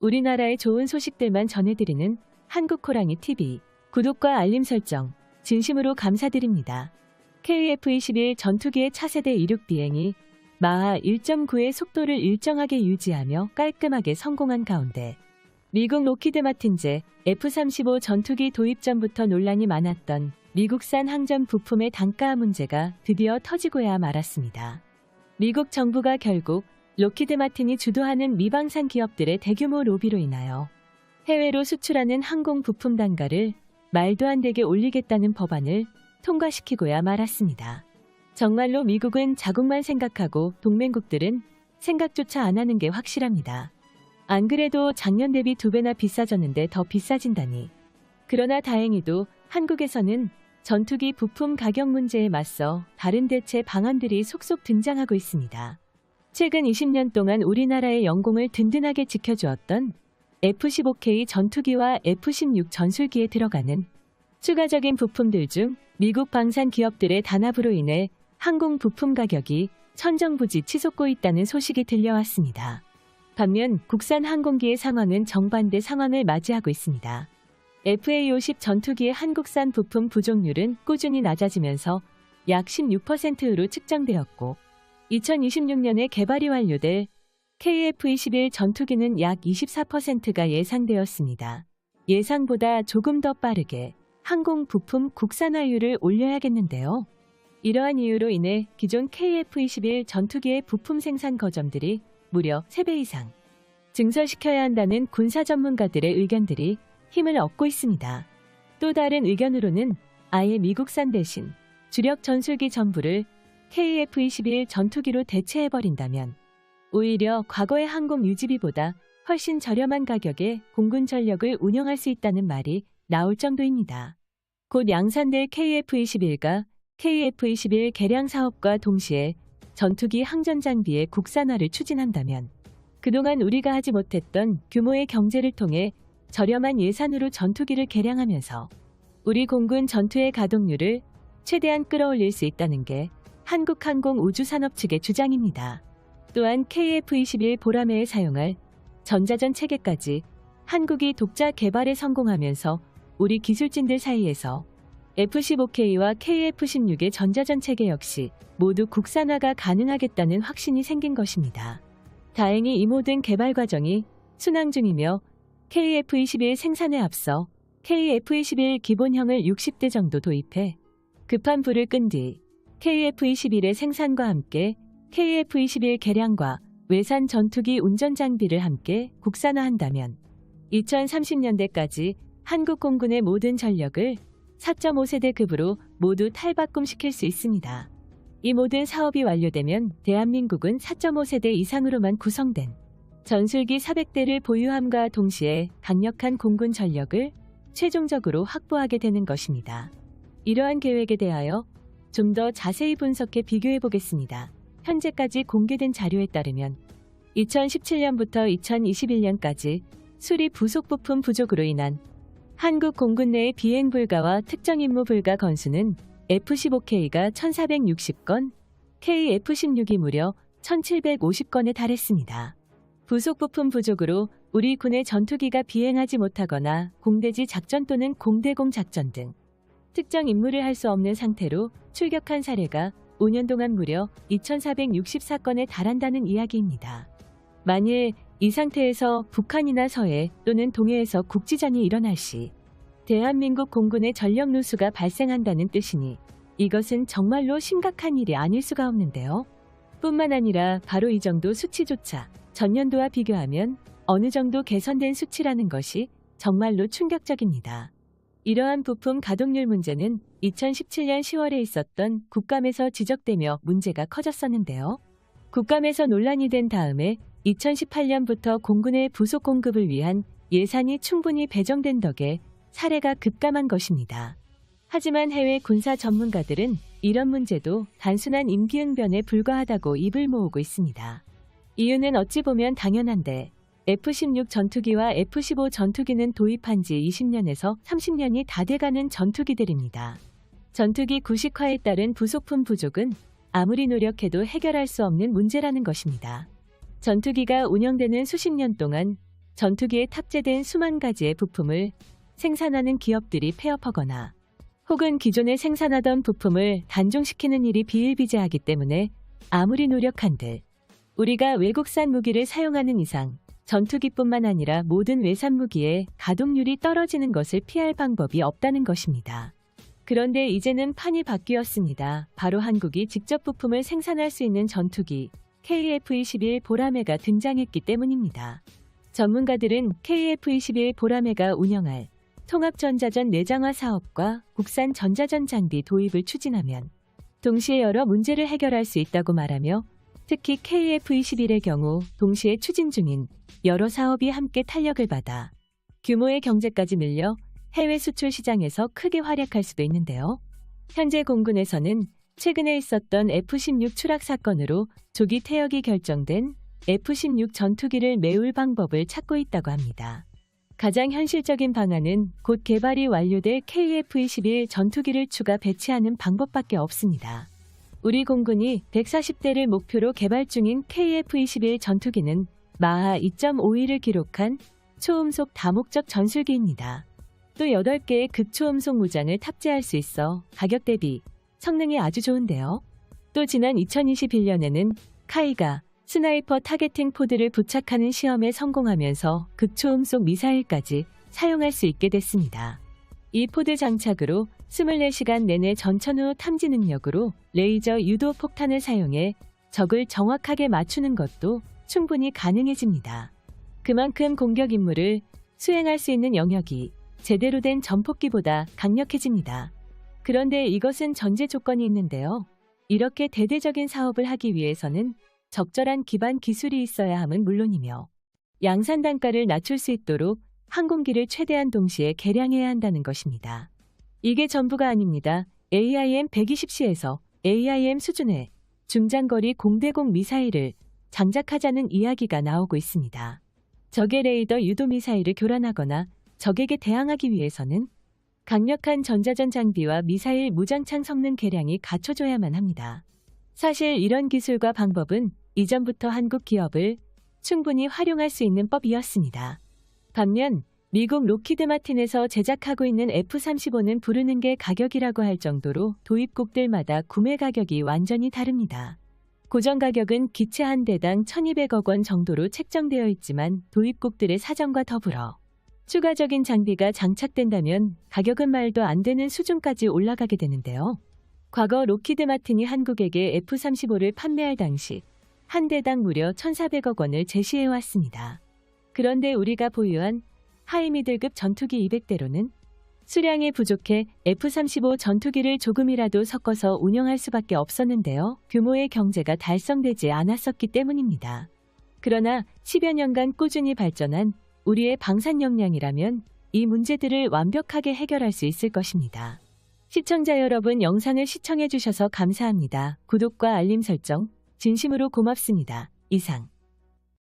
우리나라의 좋은 소식들만 전해드리는 한국호랑이 TV 구독과 알림 설정 진심으로 감사드립니다. KF-21 전투기의 차세대 이륙 비행이 마하 1.9의 속도를 일정하게 유지하며 깔끔하게 성공한 가운데 미국 로키드 마틴제 F-35 전투기 도입 전부터 논란이 많았던 미국산 항전 부품의 단가 문제가 드디어 터지고야 말았습니다. 미국 정부가 결국 로키드 마틴이 주도하는 미방산 기업들의 대규모 로비로 인하여 해외로 수출하는 항공 부품 단가를 말도 안 되게 올리겠다는 법안을 통과시키고야 말았습니다. 정말로 미국은 자국만 생각하고 동맹국들은 생각조차 안 하는 게 확실합니다. 안 그래도 작년 대비 두 배나 비싸졌는데 더 비싸진다니. 그러나 다행히도 한국에서는 전투기 부품 가격 문제에 맞서 다른 대체 방안들이 속속 등장하고 있습니다. 최근 20년 동안 우리나라의 영공을 든든하게 지켜주었던 F-15K 전투기와 F-16 전술기에 들어가는 추가적인 부품들 중 미국 방산 기업들의 단합으로 인해 항공 부품 가격이 천정부지 치솟고 있다는 소식이 들려왔습니다. 반면 국산 항공기의 상황은 정반대 상황을 맞이하고 있습니다. FA-50 전투기의 한국산 부품 부족률은 꾸준히 낮아지면서 약 16%로 측정되었고 2026년에 개발이 완료될 KF-21 전투기는 약 24%가 예상되었습니다. 예상보다 조금 더 빠르게 항공 부품 국산화율을 올려야겠는데요. 이러한 이유로 인해 기존 KF-21 전투기의 부품 생산 거점들이 무려 3배 이상 증설시켜야 한다는 군사 전문가들의 의견들이 힘을 얻고 있습니다. 또 다른 의견으로는 아예 미국산 대신 주력 전술기 전부를 KF-21 전투기로 대체해버린다면 오히려 과거의 항공 유지비보다 훨씬 저렴한 가격에 공군 전력을 운영할 수 있다는 말이 나올 정도입니다. 곧 양산될 KF-21가 KF-21 개량 사업과 동시에 전투기 항전 장비의 국산화를 추진한다면 그동안 우리가 하지 못했던 규모의 경제를 통해 저렴한 예산으로 전투기를 개량하면서 우리 공군 전투의 가동률을 최대한 끌어올릴 수 있다는 게 한국항공 우주산업 측의 주장입니다. 또한 KF-21 보라매에 사용할 전자전 체계까지 한국이 독자 개발에 성공하면서 우리 기술진들 사이에서 F-15K와 KF-16의 전자전 체계 역시 모두 국산화가 가능하겠다는 확신이 생긴 것입니다. 다행히 이 모든 개발 과정이 순항 중이며 KF-21 생산에 앞서 KF-21 기본형을 60대 정도 도입해 급한 불을 끈 뒤 KF-21의 생산과 함께 KF-21 개량과 외산 전투기 운전 장비를 함께 국산화한다면 2030년대까지 한국 공군의 모든 전력을 4.5세대 급으로 모두 탈바꿈시킬 수 있습니다. 이 모든 사업이 완료되면 대한민국은 4.5세대 이상으로만 구성된 전술기 400대를 보유함과 동시에 강력한 공군 전력을 최종적으로 확보하게 되는 것입니다. 이러한 계획에 대하여 좀 더 자세히 분석해 비교해 보겠습니다. 현재까지 공개된 자료에 따르면 2017년부터 2021년까지 수리 부속 부품 부족으로 인한 한국 공군 내의 비행 불가와 특정 임무 불가 건수는 F-15K가 1460건, KF-16이 무려 1750건에 달했습니다. 부속 부품 부족으로 우리 군의 전투기가 비행하지 못하거나 공대지 작전 또는 공대공 작전 등 특정 임무를 할 수 없는 상태로 출격한 사례가 5년 동안 무려 2464건에 달한다는 이야기입니다. 만일 이 상태에서 북한이나 서해 또는 동해에서 국지전이 일어날 시 대한민국 공군의 전력 누수가 발생한다는 뜻이니 이것은 정말로 심각한 일이 아닐 수가 없는데요. 뿐만 아니라 바로 이 정도 수치조차 전년도와 비교하면 어느 정도 개선된 수치라는 것이 정말로 충격적입니다. 이러한 부품 가동률 문제는 2017년 10월에 있었던 국감에서 지적되며 문제가 커졌었는데요. 국감에서 논란이 된 다음에 2018년부터 공군의 부속 공급을 위한 예산이 충분히 배정된 덕에 사례가 급감한 것입니다. 하지만 해외 군사 전문가들은 이런 문제도 단순한 임기응변에 불과하다고 입을 모으고 있습니다. 이유는 어찌 보면 당연한데 F-16 전투기와 F-15 전투기는 도입한 지 20년에서 30년이 다 돼가는 전투기들입니다. 전투기 구식화에 따른 부속품 부족은 아무리 노력해도 해결할 수 없는 문제라는 것입니다. 전투기가 운영되는 수십 년 동안 전투기에 탑재된 수만 가지의 부품을 생산하는 기업들이 폐업하거나 혹은 기존에 생산하던 부품을 단종시키는 일이 비일비재하기 때문에 아무리 노력한들 우리가 외국산 무기를 사용하는 이상 전투기뿐만 아니라 모든 외산 무기의 가동률이 떨어지는 것을 피할 방법이 없다는 것입니다. 그런데 이제는 판이 바뀌었습니다. 바로 한국이 직접 부품을 생산할 수 있는 전투기 KF-21 보라매가 등장했기 때문입니다. 전문가들은 KF-21 보라매가 운영할 통합전자전 내장화 사업과 국산 전자전 장비 도입을 추진하면 동시에 여러 문제를 해결할 수 있다고 말하며 특히 KF-21의 경우 동시에 추진 중인 여러 사업이 함께 탄력을 받아 규모의 경제까지 늘려 해외 수출 시장에서 크게 활약할 수도 있는데요. 현재 공군에서는 최근에 있었던 F-16 추락 사건으로 조기 퇴역이 결정된 F-16 전투기를 메울 방법을 찾고 있다고 합니다. 가장 현실적인 방안은 곧 개발이 완료될 KF-21 전투기를 추가 배치하는 방법밖에 없습니다. 우리 공군이 140대를 목표로 개발 중인 KF-21 전투기는 마하 2.51을 기록한 초음속 다목적 전술기입니다. 또 8개의 극초음속 무장을 탑재할 수 있어 가격 대비 성능이 아주 좋은데요. 또 지난 2021년에는 카이가 스나이퍼 타겟팅 포드를 부착하는 시험에 성공하면서 극초음속 미사일까지 사용할 수 있게 됐습니다. 이 포드 장착으로 24시간 내내 전천후 탐지 능력으로 레이저 유도 폭탄을 사용해 적을 정확하게 맞추는 것도 충분히 가능해집니다. 그만큼 공격 임무를 수행할 수 있는 영역이 제대로 된 전폭기보다 강력해집니다. 그런데 이것은 전제 조건이 있는데요. 이렇게 대대적인 사업을 하기 위해서는 적절한 기반 기술이 있어야 함은 물론이며 양산 단가를 낮출 수 있도록 항공기를 최대한 동시에 개량해야 한다는 것입니다. 이게 전부가 아닙니다. AIM 120C에서 AIM 수준의 중장거리 공대공 미사일을 장작하자는 이야기가 나오고 있습니다. 적의 레이더 유도 미사일을 교란하거나 적에게 대항하기 위해서는 강력한 전자전 장비와 미사일 무장창 성능 개량이 갖춰져야만 합니다. 사실 이런 기술과 방법은 이전부터 한국 기업을 충분히 활용할 수 있는 법이었습니다. 반면 미국 로키드 마틴에서 제작하고 있는 F-35는 부르는 게 가격이라고 할 정도로 도입국들마다 구매 가격이 완전히 다릅니다. 고정 가격은 기체 한 대당 1200억 원 정도로 책정되어 있지만 도입국들의 사정과 더불어 추가적인 장비가 장착된다면 가격은 말도 안 되는 수준까지 올라가게 되는데요. 과거 로키드 마틴이 한국에게 F-35를 판매할 당시 한 대당 무려 1,400억 원을 제시해 왔습니다. 그런데 우리가 보유한 하이미들급 전투기 200대로는 수량이 부족해 F-35 전투기를 조금이라도 섞어서 운영할 수밖에 없었는데요. 규모의 경제가 달성되지 않았었기 때문입니다. 그러나 10여 년간 꾸준히 발전한 우리의 방산 역량이라면 이 문제들을 완벽하게 해결할 수 있을 것입니다. 시청자 여러분 영상을 시청해 주셔서 감사합니다. 구독과 알림 설정 진심으로 고맙습니다. 이상